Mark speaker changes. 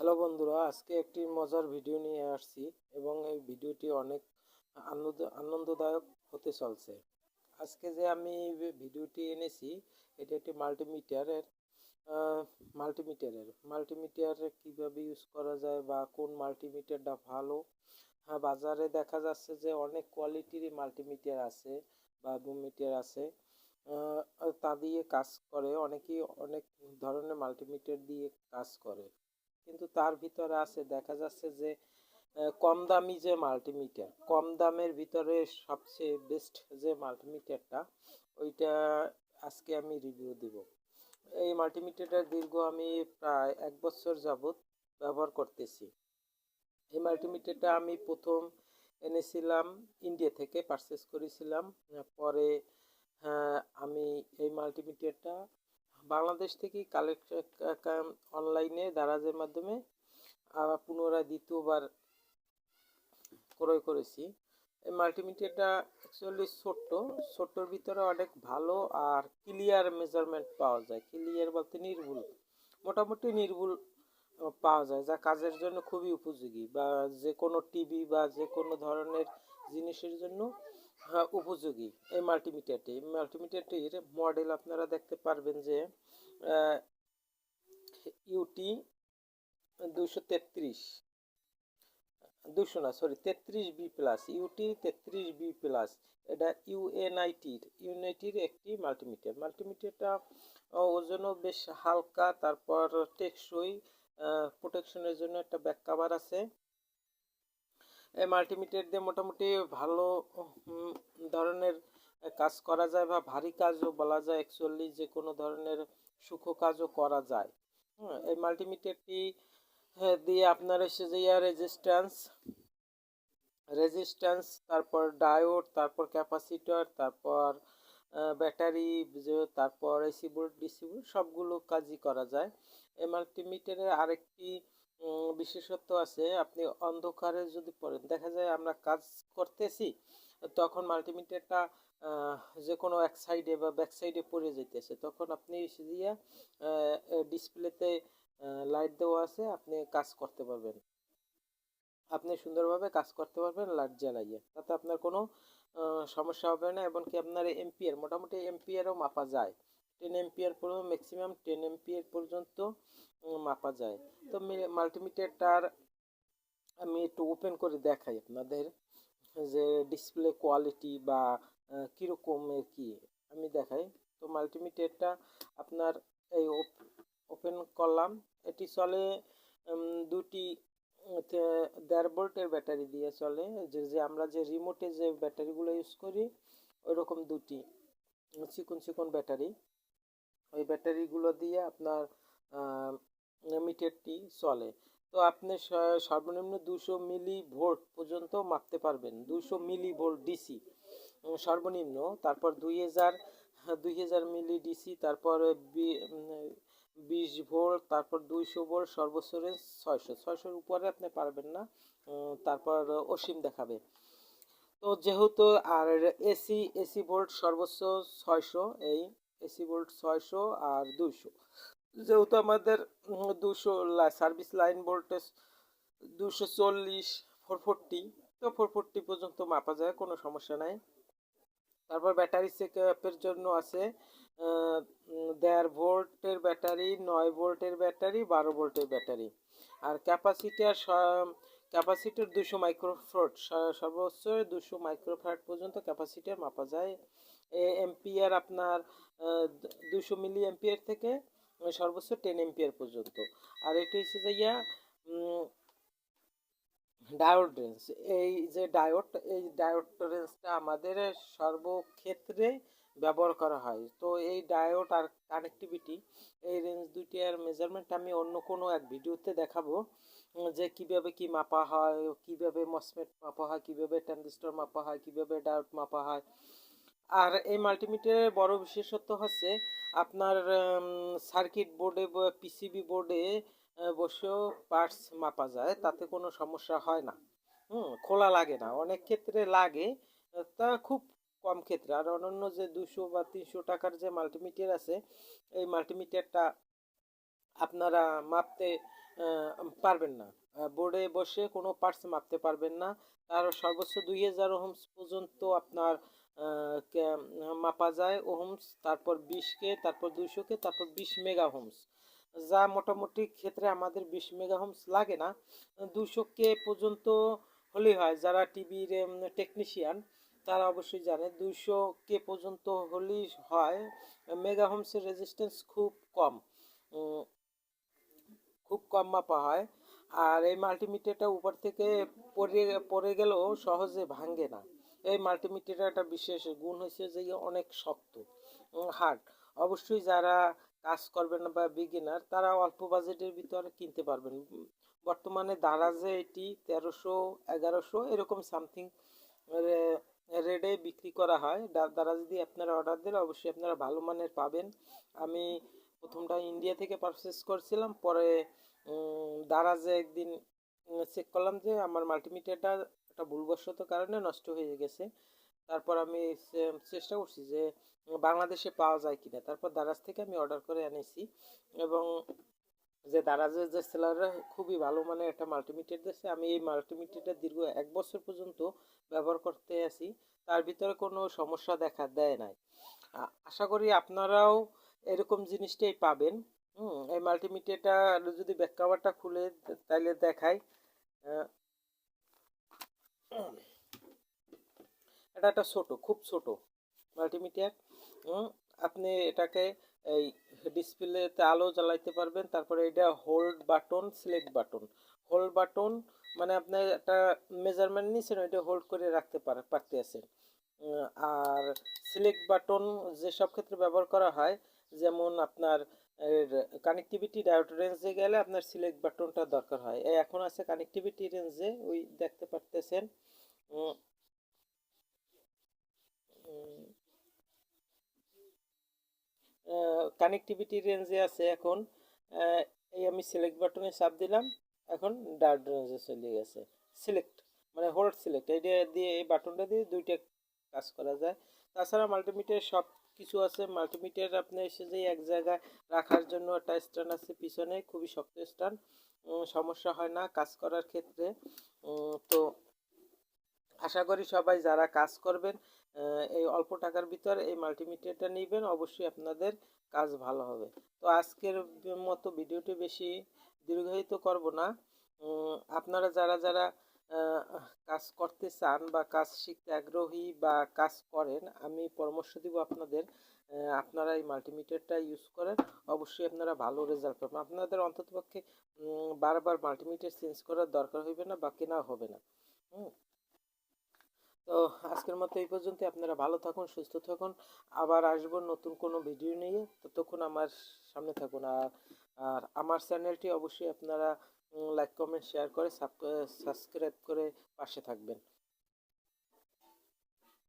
Speaker 1: Hello বন্ধুরা, আজকে একটি মজার ভিডিও নিয়ে আসছি এবং এই ভিডিওটি অনেক আনন্দ, আনন্দদায়ক হতে চলছে। আজকে যে আমি ভিডিওটি এনেছি, এটি একটি মাল্টিমিটারের মাল্টিমিটারের। মাল্টিমিটার কীভাবে ইউজ করা যায় বা কোন মাল্টিমিটারটা ভালো? হ্যাঁ বাজারে দেখা যাচ্ছে যে অনেক কোয়ালিটিরই মাল্টিমিটার আছে বা মিটার আছে। তা দিয়ে কাজ করে, অনেকেই অনেক ধরনের মাল্টিমিটার দিয়ে কাজ করে। কিন্তু তার ভিতরে আছে দেখা যাচ্ছে যে কম দামি যে মাল্টিমিটার কম দামের ভিতরে সবচেয়ে বেস্ট যে মাল্টিমিটারটা ওইটা আজকে আমি রিভিউ দিব। এই মাল্টিমিটারটা দীর্ঘ আমি প্রায় এক বছর যাবত ব্যবহার করতেছি। এই মাল্টিমিটারটা আমি প্রথম এনেছিলাম ইন্ডিয়া থেকে পারচেস করেছিলাম পরে আহ, আমি এই মাল্টিমিটারটা বাংলাদেশ থেকেই কালেক্ট অনলাইনে দারাজের মাধ্যমে আবার পুনরায় দ্বিতীয়বার ক্রয় করেছি। এই মাল্টিমিটারটা অ্যাকচুয়ালি ছোট্ট। ছোট্টর ভিতরে অনেক ভালো আর ক্লিয়ার মেজারমেন্ট পাওয়া যায়। ক্লিয়ার বলতে নির্ভুল, মোটামুটি নির্ভুল পাওয়া যায়, যা কাজের জন্য খুবই উপযোগী বা যে কোনো টিভি বা যে কোনো ধরনের জিনিসের জন্য উপযোগী। এই মাল্টিমিটারটি মাল্টিমিটারটির মডেল আপনারা দেখতে পারবেন যে ইউটি দুশো তেত্রিশ। দুশো না সরি তেত্রিশ বি প্লাস ইউটি তেত্রিশ বি প্লাস এটা ইউএনআইটির ইউএনআইটির একটি মাল্টিমিটার মাল্টিমিটারটা ওজনও বেশ হালকা, তারপর টেকসই প্রোটেকশনের জন্য একটা ব্যাক কাভার আছে। মাল্টিমিটার দিয়ে মোটামুটি ভালো ধরনের কাজ করা যায় বা ভারী কাজও বলা যায় অ্যাকচুয়ালি যে কোনো ধরনের সূক্ষ্ম কাজও করা যায়। হুম, এই মাল্টিমিটারটি হ্যাঁ, দিয়ে আপনার এসে যে ইয়ার রেজিস্ট্যান্স রেজিস্ট্যান্স তারপর ডায়োড তারপর ক্যাপাসিটর তারপর ব্যাটারি তারপর এসি বোর্ড ডিসি বোর্ড সবগুলো কাজই করা যায়। এই মাল্টিমিটারের আরেকটি বিশেষত্ব আছে, আপনি অন্ধকারে যদি পড়েন, দেখা যায় আমরা কাজ করতেছি, তখন মাল্টিমিটারটা যে কোনো এক সাইডে বা ব্যাক সাইডে পড়ে যেতেছে তখন আপনি দিয়ে ডিসপ্লেতে লাইট দেওয়া আছে, আপনি কাজ করতে পারবেন। আপনি সুন্দরভাবে কাজ করতে পারবেন লাইট জ্বালাইয়ে। তাতে আপনার কোনো সমস্যা হবে না, এমনকি আপনার এম্পিয়ার মোটামুটি এম্পিয়ারও মাপা যায়। টেন এম্পিয়ার পর্যন্ত ম্যাক্সিমাম টেন এম্পিয়ার পর্যন্ত মাপা যায়। তো মাল্টিমিটারটার আমি একটু ওপেন করে দেখাই আপনাদের, যে ডিসপ্লে কোয়ালিটি বা কিরকমের কি, আমি দেখাই। তো মাল্টিমিটারটা আপনার এই ওপেন করলাম। এটি চলে দুটি দেড় ভোল্টের ব্যাটারি দিয়ে চলে। যে যে আমরা যে রিমোটে যে ব্যাটারিগুলো ইউজ করি ওই রকম দুটি, চিকন চিকন ব্যাটারি। ওই ব্যাটারিগুলো দিয়ে আপনার মিটারটি চলে। তো আপনি সর্বনিম্ন দুশো মিলি ভোল্ট পর্যন্ত মাপতে পারবেন। দুশো মিলি ভোল্ট ডিসি সর্বনিম্ন, তারপর দুই হাজার দুই হাজার মিলি ডিসি, তারপর বিশ ভোল্ট, তারপর দুইশো ভোল্ট, সর্বোচ্চ রেঞ্জ ছয়শো। ছয়শোর উপরে আপনি পারবেন না তারপর অসীম দেখাবে। তো যেহেতু আর এসি এসি ভোল্ট সর্বোচ্চ ছয়শো, এই এসি ভোল্ট ছয়শো আর দুইশো। যেহেতু আমাদের দুশো সার্ভিস লাইন ভোল্টেজ দুশো চল্লিশ ফোর ফোরটি তো ফোর ফোরটি পর্যন্ত মাপা যায়, কোনো সমস্যা নাই। তারপর ব্যাটারি চেকআপের জন্য আছে দেড় ভোল্টের ব্যাটারি, নয় ভোল্টের ব্যাটারি, বারো ভোল্টের ব্যাটারি। আর ক্যাপাসিটার ক্যাপাসিটার দুশো মাইক্রোফ্রট সর্বোচ্চ দুশো মাইক্রোফ্যাট পর্যন্ত ক্যাপাসিটার মাপা যায়। এম্পিয়ার আপনার দুশো মিলি এম্পিয়ার থেকে সর্বোচ্চ টেন এম্পিয়ার পর্যন্ত। আর এটি হচ্ছে যে ইয়া ডায়োড রেঞ্জ। এই যে ডায়োড, এই ডায়োড রেঞ্জটা আমাদের সর্বক্ষেত্রে ব্যবহার করা হয়। তো এই ডায়োড আর কানেক্টিভিটি, এই রেঞ্জ দুইটার মেজারমেন্ট আমি অন্য কোনো এক ভিডিওতে দেখাবো, যে কীভাবে কি মাপা হয়, কীভাবে মসমেট মাপা হয়, কীভাবে ট্রানজিস্টর মাপা হয়, কীভাবে ডায়োড মাপা হয়। আর এই মাল্টিমিটারের বড় বিশেষত্ব হচ্ছে আপনার সার্কিট বোর্ডে পিসিবি বোর্ডে বসেও পার্টস মাপা যায়, তাতে কোনো সমস্যা হয় না। হুম, খোলা লাগে না। অনেক ক্ষেত্রে লাগে, তা খুব কম ক্ষেত্রে। আর অন্যান্য যে দুশো বা তিনশো টাকার যে মাল্টিমিটার আছে, এই মাল্টিমিটারটা আপনারা মাপতে পারবেন না। বোর্ডে বসে কোনো পার্টস মাপতে পারবেন না। তার সর্বোচ্চ দুই হাজার হোমস পর্যন্ত আপনার মাপা যায় ওহমস, তারপর বিশ কে তারপর দুইশো কে তারপর বিশ মেগা হোমস যা মোটামুটি ক্ষেত্রে আমাদের বিশ মেগা হোমস লাগে না। দুশো কে পর্যন্ত হলেই হয়। যারা টিভির টেকনিশিয়ান, তারা অবশ্যই জানে দুইশো কে পর্যন্ত হলেই হয়। মেগা হোমসের রেজিস্ট্যান্স খুব কম। খুব কম মাপা হয়। আর এই মাল্টিমিটারটা উপর থেকে পড়ে পড়ে গেলেও সহজে ভাঙে না। এই মাল্টিমিটারটা একটা বিশেষ গুণ হচ্ছে যে অনেক শক্ত হার্ড অবশ্যই যারা কাজ করবেন বা বিগিনার তারা অল্প বাজেটের ভিতরে কিনতে পারবেন। বর্তমানে দারাজে এটি তেরোশো, এগারোশো এরকম সামথিং রেডে বিক্রি করা হয়। দা- দারাজ দিয়ে আপনারা অর্ডার দিলে অবশ্যই আপনারা ভালো মানের পাবেন। আমি প্রথমটা ইন্ডিয়া থেকে পারচেস করছিলাম, পরে দারাজে একদিন চেক করলাম যে আমার মাল্টিমিটারটা একটা ভুলবশত কারণে নষ্ট হয়ে গেছে। তারপর আমি চেষ্টা করছি যে বাংলাদেশে পাওয়া যায় কিনা। তারপর দারাজ থেকে আমি অর্ডার করে এনেছি এবং যে দারাজের যে সেলাররা খুবই ভালো মানে একটা মাল্টিমিটার দিয়েছে। আমি এই মাল্টিমিটারটা দীর্ঘ এক বছর পর্যন্ত ব্যবহার করতে আছি। তার ভিতরে কোনো সমস্যা দেখা দেয় নাই। আশা করি আপনারাও এরকম জিনিসটাই পাবেন। হুম এই মাল্টিমিটারটা যদি ব্যাক কাভারটা খুলে তাইলে আহ, এটা একটা ছোট, খুব ছোট মাল্টিমিটার আপনি এটাকে এই ডিসপ্লেতে আলো জ্বালাইতে পারবেন, তারপরে এটা hold button select button hold button মানে আপনি একটা মেজারমেন্ট নিয়েছেন ওইটা হোল্ড করে রাখতে পার পারতে আছেন আর সিলেক্ট বাটন যেসব ক্ষেত্রে ব্যবহার করা হয়, যেমন আপনার কানেক্টিভিটি ডায়োড রেঞ্জে গেলে আপনার সিলেক্ট বাটনটা দরকার হয়। এখন আছে কানেক্টিভিটি রেঞ্জে ওই দেখতে উম, কানেক্টিভিটি রেঞ্জে আছে এখন এই আমি সিলেক্ট বাটনে চাপ দিলাম এখন ডার্ট রেঞ্জে চলে গেছে। সিলেক্ট মানে হোল্ড সিলেক্ট এই দিয়ে এই বাটনটা দিয়ে দুইটা কাজ করা যায়। তাছাড়া মাল্টিমিটার সব কিছু আছে মাল্টিমিটার আপনি এসে যে এক জায়গায় রাখার জন্য একটা স্ট্যান্ড আছে পিছনে খুবই শক্ত স্ট্যান্ড সমস্যা হয় না কাজ করার ক্ষেত্রে। তো আশা করি সবাই যারা কাজ করবেন এই অল্প টাকার ভিতর এই মাল্টিমিটারটা নেবেন, অবশ্যই আপনাদের কাজ ভালো হবে। তো আজকের মতো ভিডিওটি বেশি দীর্ঘায়িত করব না। আপনারা যারা যারা কাজ করতে চান বা কাজ শিখতে আগ্রহী বা কাজ করেন, আমি পরামর্শ দিব আপনাদের আপনারা এই মাল্টিমিটারটা ইউজ করেন, অবশ্যই আপনারা ভালো রেজাল্ট পাবেন। আপনাদের অন্ততপক্ষে বারবার মাল্টিমিটার চেঞ্জ করার দরকার হইবে না বা কেনা হবে না। হুম? তো আজকের মতো এই পর্যন্ত আপনারা ভালো থাকুন, সুস্থ থাকুন। আবার আসব নতুন কোনো ভিডিও নিয়ে। ততক্ষণ আমার সামনে থাকুন। আর আর আমার চ্যানেলটি অবশ্যই আপনারা লাইক কমেন্ট শেয়ার করে সাবস্ক্রাইব করে পাশে থাকবেন।